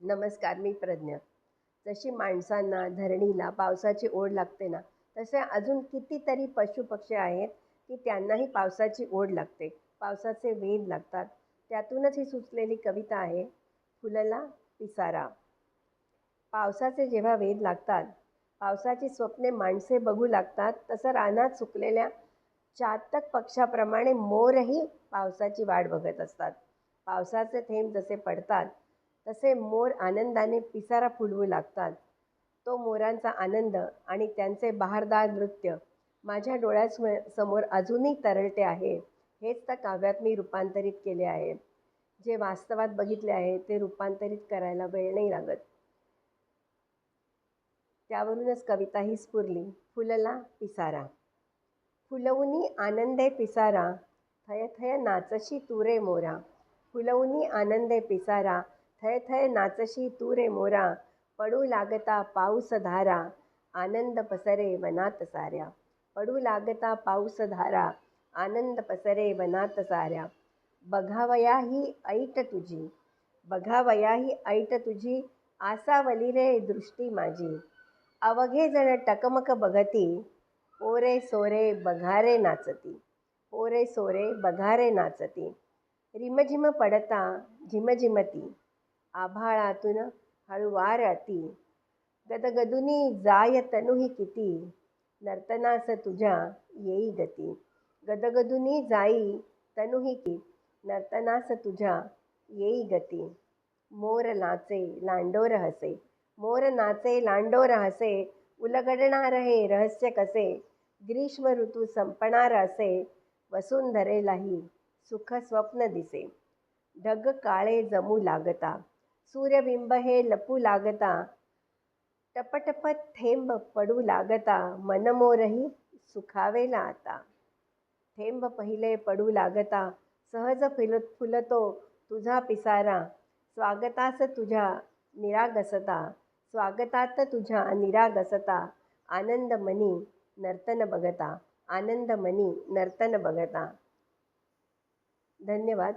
नमस्कार मी प्रज्ञा. जशी माणसांना धरणीला पावसाची ओढ लागते ना तसे अजून कितीतरी पशुपक्षी आहेत की त्यांनाही पावसाची ओढ लागते. पावसाचे वेध लागतात. त्यातूनच ही सुचलेली कविता आहे फुलला पिसारा. पावसाचे जेव्हा वेध लागतात पावसाची स्वप्ने माणसे बघू लागतात तसं रानात सुकलेल्या चातक पक्षाप्रमाणे मोरही पावसाची वाट बघत असतात. पावसाचे थेंब जसे पडतात तसे मोर आनंदाने पिसारा फुलवू लागतात. तो मोरांचा आनंद आणि त्यांचे बहारदार नृत्य माझ्या डोळ्यासम समोर अजूनही तरळते आहे. हेच त्या काव्यात मी रूपांतरित केले आहे. जे वास्तवात बघितले आहे ते रूपांतरित करायला वेळ नाही लागत. त्यावरूनच कविता ही स्फुरली फुलला पिसारा. फुलवुनी आनंदे पिसारा. थय थय नाचशी तुरे मोरा. फुलवनी आनंदे पिसारा. थय थय नाचशी तुरे मोरा पडू लागता पाऊस धारा आनंद पसरे वनात साऱ्या. पडू लागता पाऊस धारा आनंद पसरे वनात साऱ्या. बघावया ही ऐट तुझी बघावया ही ऐट तुझी आसावली रे दृष्टी माझी. अवघे जण टकमक बघती पोरे सोरे बघारे नाचती पोरे सोरे बघारे नाचती. रिमझिम पडता झिमझिमती आभाळातून हळुवार अति गदगदुनी जाय तनुही किती? नर्तनास तुझ्या येई गती. गदगदुनी जाई तनुही की नर्तनास तुझ्या येई गती. मोर नाचे लांडोर हसे मोर नाचे लांडोर हसे उलगडणार हे रहस्य कसे? ग्रीष्म ऋतू संपणार असे. वसुंधरेलाही सुख स्वप्न दिसे. ढग काळे जमू लागता. सूर्यबिंब हे लपू लागता. टपटप थेंब पडू लागता. मनमोरही सुखावेला आता थेंब पहिले पडू लागता. सहज फुल फुलतो तुझा पिसारा. स्वागतास तुझ्या निरागसता. स्वागतात तुझ्या निरागसता. आनंद मनी नर्तन बघता. आनंद मनी नर्तन बघता. धन्यवाद.